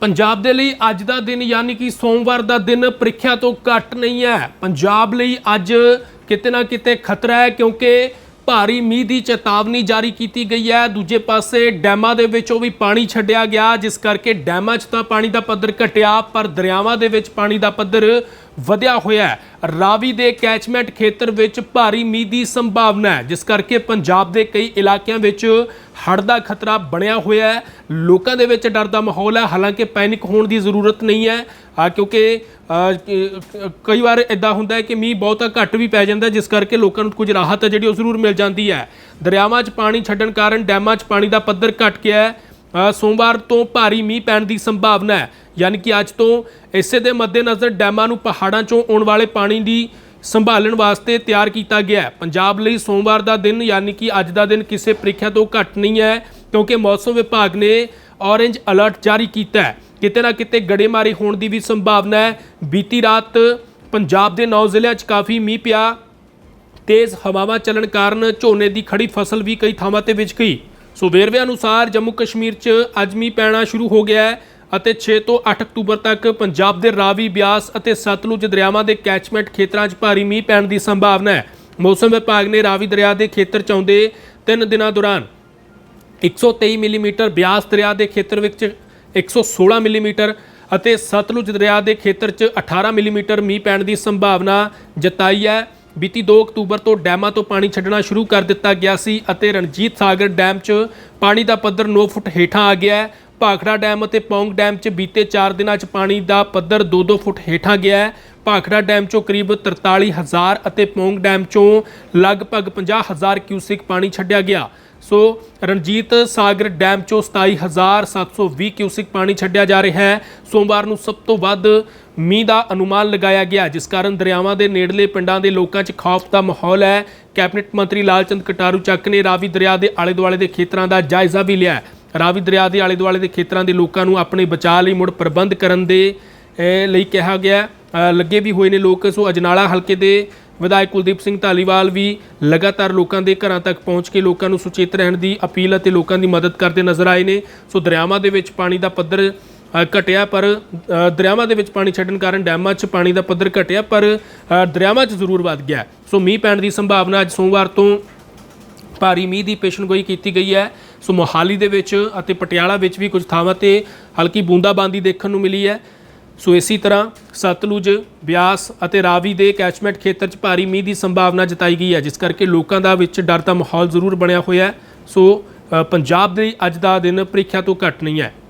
ਪੰਜਾਬ ਦੇ ਲਈ ਅੱਜ ਦਾ ਦਿਨ ਯਾਨੀ ਕਿ ਸੋਮਵਾਰ ਦਾ ਦਿਨ ਪ੍ਰੀਖਿਆ ਤੋਂ ਘੱਟ ਨਹੀਂ ਹੈ। ਪੰਜਾਬ ਲਈ ਅੱਜ ਕਿਤੇ ਨਾ ਕਿਤੇ ਖਤਰਾ ਹੈ ਕਿਉਂਕਿ ਭਾਰੀ ਮੀਂਹ ਦੀ ਚੇਤਾਵਨੀ ਜਾਰੀ ਕੀਤੀ ਗਈ ਹੈ। ਦੂਜੇ ਪਾਸੇ ਡੈਮਾਂ ਦੇ ਵਿੱਚੋਂ ਵੀ ਪਾਣੀ ਛੱਡਿਆ ਗਿਆ, ਜਿਸ ਕਰਕੇ ਡੈਮਾਂ 'ਚ ਤਾਂ ਪਾਣੀ ਦਾ ਪੱਧਰ ਘਟਿਆ, ਪਰ ਦਰਿਆਵਾਂ ਦੇ ਵਿੱਚ ਪਾਣੀ ਦਾ ਪੱਧਰ ਵਧਿਆ ਹੋਇਆ ਹੈ। ਰਾਵੀ ਦੇ ਕੈਚਮੈਂਟ ਖੇਤਰ ਵਿੱਚ ਭਾਰੀ ਮੀਂਹ ਦੀ ਸੰਭਾਵਨਾ ਹੈ, ਜਿਸ ਕਰਕੇ ਪੰਜਾਬ ਦੇ ਕਈ ਇਲਾਕਿਆਂ ਵਿੱਚ ਹੜ੍ਹ ਦਾ ਖਤਰਾ ਬਣਿਆ ਹੋਇਆ ਹੈ। ਲੋਕਾਂ ਦੇ ਵਿੱਚ ਡਰ ਦਾ ਮਾਹੌਲ ਹੈ, ਹਾਲਾਂਕਿ ਪੈਨਿਕ ਹੋਣ ਦੀ ਜ਼ਰੂਰਤ ਨਹੀਂ ਹੈ। ਆ ਕਿਉਂਕਿ ਕਈ ਵਾਰ ਇਦਾਂ ਹੁੰਦਾ ਹੈ ਕਿ ਮੀਂਹ ਬਹੁਤਾ ਘੱਟ ਵੀ ਪੈ ਜਾਂਦਾ ਜਿਸ ਕਰਕੇ ਲੋਕਾਂ ਨੂੰ ਕੁਝ ਰਾਹਤ ਹੈ ਜਿਹੜੀ ਉਹ ਜ਼ਰੂਰ ਮਿਲ ਜਾਂਦੀ ਹੈ। ਦਰਿਆਵਾਂ 'ਚ ਪਾਣੀ ਛੱਡਣ ਕਾਰਨ ਡੈਮਾਂ 'ਚ ਪਾਣੀ ਦਾ ਪੱਧਰ ਘਟ ਗਿਆ ਹੈ। ਸੋਮਵਾਰ ਤੋਂ ਭਾਰੀ ਮੀਂਹ ਪੈਣ ਦੀ ਸੰਭਾਵਨਾ ਹੈ। ਯਾਨੀ ਕਿ ਅੱਜ ਤੋਂ ਇਸੇ ਦੇ ਮੱਦੇਨਜ਼ਰ ਡੈਮਾਂ ਨੂੰ ਪਹਾੜਾਂ 'ਚੋਂ ਆਉਣ ਵਾਲੇ ਪਾਣੀ ਦੀ ਸੰਭਾਲਣ ਵਾਸਤੇ ਤਿਆਰ ਕੀਤਾ ਗਿਆ ਹੈ। ਪੰਜਾਬ ਲਈ ਸੋਮਵਾਰ ਦਾ ਦਿਨ ਯਾਨੀ ਕਿ ਅੱਜ ਦਾ ਦਿਨ ਕਿਸੇ ਪ੍ਰੀਖਿਆ ਤੋਂ ਘੱਟ ਨਹੀਂ ਹੈ, ਕਿਉਂਕਿ ਮੌਸਮ ਵਿਭਾਗ ਨੇ ਔਰੇਂਜ ਅਲਰਟ ਜਾਰੀ ਕੀਤਾ ਹੈ। ਕਿਤੇ ਨਾ ਕਿਤੇ ਗੜੇਮਾਰੀ ਹੋਣ ਦੀ ਵੀ ਸੰਭਾਵਨਾ ਹੈ। ਬੀਤੀ ਰਾਤ ਪੰਜਾਬ ਦੇ ਨੌ ਜ਼ਿਲ੍ਹਿਆਂ 'ਚ ਕਾਫੀ ਮੀਂਹ ਪਿਆ। ਤੇਜ਼ ਹਵਾਵਾਂ ਚੱਲਣ ਕਾਰਨ ਝੋਨੇ ਦੀ ਖੜੀ ਫਸਲ ਵੀ ਕਈ ਥਾਵਾਂ ਤੇ ਵਿਛ ਗਈ। ਸੋ ਵੇਰਵੇ ਅਨੁਸਾਰ ਜੰਮੂ ਕਸ਼ਮੀਰ 'ਚ ਅੱਜ ਮੀਂਹ ਪੈਣਾ ਸ਼ੁਰੂ ਹੋ ਗਿਆ ਹੈ ਅਤੇ 6 ਤੋਂ 8 ਅਕਤੂਬਰ ਤੱਕ ਪੰਜਾਬ ਦੇ ਰਾਵੀ, ਬਿਆਸ ਅਤੇ ਸਤਲੁਜ ਦਰਿਆਵਾਂ ਦੇ ਕੈਚਮੈਂਟ ਖੇਤਰਾਂ 'ਚ ਭਾਰੀ ਮੀਂਹ ਪੈਣ ਦੀ ਸੰਭਾਵਨਾ ਹੈ। ਮੌਸਮ ਵਿਭਾਗ ਨੇ ਰਾਵੀ ਦਰਿਆ ਦੇ ਖੇਤਰ 'ਚ ਆਉਂਦੇ 3 ਦਿਨਾਂ ਦੌਰਾਨ 123 ਮਿਲੀਮੀਟਰ, ਬਿਆਸ ਦਰਿਆ ਦੇ ਖੇਤਰ ਵਿੱਚ 116 ਮਿਲੀਮੀਟਰ ਅਤੇ ਸਤਲੁਜ ਦਰਿਆ ਦੇ ਖੇਤਰ 'ਚ 18 ਮਿਲੀਮੀਟਰ ਮੀਂਹ ਪੈਣ ਦੀ ਸੰਭਾਵਨਾ ਜਤਾਈ ਹੈ। ਬੀਤੀ 2 ਅਕਤੂਬਰ ਤੋਂ ਡੈਮਾਂ ਤੋਂ ਪਾਣੀ ਛੱਡਣਾ ਸ਼ੁਰੂ ਕਰ ਦਿੱਤਾ ਗਿਆ ਸੀ ਅਤੇ ਰਣਜੀਤ ਸਾਗਰ ਡੈਮ 'ਚ ਪਾਣੀ ਦਾ ਪੱਧਰ 9 ਫੁੱਟ ਹੇਠਾਂ ਆ ਗਿਆ ਹੈ। ਭਾਖੜਾ ਡੈਮ ਅਤੇ ਪੌਂਗ ਡੈਮ 'ਚ ਬੀਤੇ 4 ਦਿਨਾਂ 'ਚ ਪਾਣੀ ਦਾ ਪੱਧਰ 2-2 ਫੁੱਟ ਹੇਠਾਂ ਗਿਆ ਹੈ। ਭਾਖੜਾ ਡੈਮ 'ਚੋਂ ਕਰੀਬ 43000 ਅਤੇ ਪੌਂਗ ਡੈਮ 'ਚੋਂ ਲਗਭਗ 50000 ਕਿਊਸਿਕ ਪਾਣੀ ਛੱਡਿਆ ਗਿਆ। ਸੋ ਰਣਜੀਤ ਸਾਗਰ ਡੈਮ 'ਚੋਂ 27720 ਕਿਊਸਿਕ ਪਾਣੀ ਛੱਡਿਆ ਜਾ ਰਿਹਾ ਹੈ। ਸੋਮਵਾਰ ਨੂੰ ਸਭ ਤੋਂ ਵੱਧ ਮੀਂਹ ਦਾ ਅਨੁਮਾਨ ਲਗਾਇਆ ਗਿਆ, ਜਿਸ ਕਾਰਨ ਦਰਿਆਵਾਂ ਦੇ ਨੇੜਲੇ ਪਿੰਡਾਂ ਦੇ ਲੋਕਾਂ 'ਚ ਖੌਫ ਦਾ ਮਾਹੌਲ ਹੈ। ਕੈਬਨਿਟ ਮੰਤਰੀ ਲਾਲਚੰਦ ਕਟਾਰੂ ਚੱਕ ਨੇ ਰਾਵੀ ਦਰਿਆ ਦੇ ਆਲੇ ਦੁਆਲੇ ਦੇ ਖੇਤਰਾਂ ਦਾ ਜਾਇਜ਼ਾ ਵੀ ਲਿਆ ਰਾਵੀ ਦਰਿਆ ਦੇ ਆਲੇ ਦੁਆਲੇ ਦੇ ਖੇਤਰਾਂ ਦੇ ਲੋਕਾਂ ਨੂੰ ਆਪਣੇ ਬਚਾਅ ਲਈ ਮੁੜ ਪ੍ਰਬੰਧ ਕਰਨ ਦੇ ਲਈ ਕਿਹਾ ਗਿਆ ਲੱਗੇ ਵੀ ਹੋਏ ਨੇ ਲੋਕ, ਸੋ ਅਜਨਾਲਾ ਹਲਕੇ ਦੇ ਵਿਧਾਇਕ ਕੁਲਦੀਪ ਸਿੰਘ ਢਾਲੀਵਾਲ ਵੀ ਲਗਾਤਾਰ ਲੋਕਾਂ ਦੇ ਘਰਾਂ ਤੱਕ ਪਹੁੰਚ ਕੇ ਲੋਕਾਂ ਨੂੰ ਸੁਚੇਤ ਰਹਿਣ ਦੀ ਅਪੀਲ ਅਤੇ ਲੋਕਾਂ ਦੀ ਮਦਦ ਕਰਦੇ ਨਜ਼ਰ ਆਏ ਨੇ। ਸੋ ਦਰਿਆਵਾਂ ਦੇ ਵਿੱਚ ਪਾਣੀ ਦਾ ਪੱਧਰ ਘਟਿਆ, ਪਰ ਦਰਿਆਵਾਂ ਦੇ ਵਿੱਚ ਪਾਣੀ ਛੱਡਣ ਕਾਰਨ ਡੈਮਾਂ 'ਚ ਪਾਣੀ ਦਾ ਪੱਧਰ ਘਟਿਆ, ਪਰ ਦਰਿਆਵਾਂ 'ਚ ਜ਼ਰੂਰ ਵੱਧ ਗਿਆ ਸੋ ਮੀਂਹ ਪੈਣ ਦੀ ਸੰਭਾਵਨਾ ਅੱਜ ਸੋਮਵਾਰ ਤੋਂ ਭਾਰੀ ਮੀਂਹ ਦੀ ਪੇਸ਼ਨਗੋਈ ਕੀਤੀ ਗਈ ਹੈ। ਸੋ ਮੋਹਾਲੀ ਦੇ ਵਿੱਚ ਅਤੇ ਪਟਿਆਲਾ ਵਿੱਚ ਵੀ ਕੁਝ ਥਾਵਾਂ ਤੇ ਹਲਕੀ ਬੂੰਦਾਬਾਂਦੀ ਦੇਖਣ ਨੂੰ ਮਿਲੀ ਹੈ। ਸੋ ਇਸੇ ਤਰ੍ਹਾਂ ਸਤਲੁਜ, ਬਿਆਸ ਅਤੇ ਰਾਵੀ ਦੇ ਕੈਚਮੈਂਟ ਖੇਤਰ 'ਚ ਭਾਰੀ ਮੀਂਹ ਦੀ ਸੰਭਾਵਨਾ ਜਤਾਈ ਗਈ ਹੈ, ਜਿਸ ਕਰਕੇ ਲੋਕਾਂ ਦਾ ਵਿੱਚ ਡਰ ਦਾ ਮਾਹੌਲ ਜ਼ਰੂਰ ਬਣਿਆ ਹੋਇਆ ਹੈ। ਸੋ ਪੰਜਾਬ ਦੇ ਅੱਜ ਦਾ ਦਿਨ ਪ੍ਰੀਖਿਆ ਤੋਂ ਘੱਟ ਨਹੀਂ ਹੈ।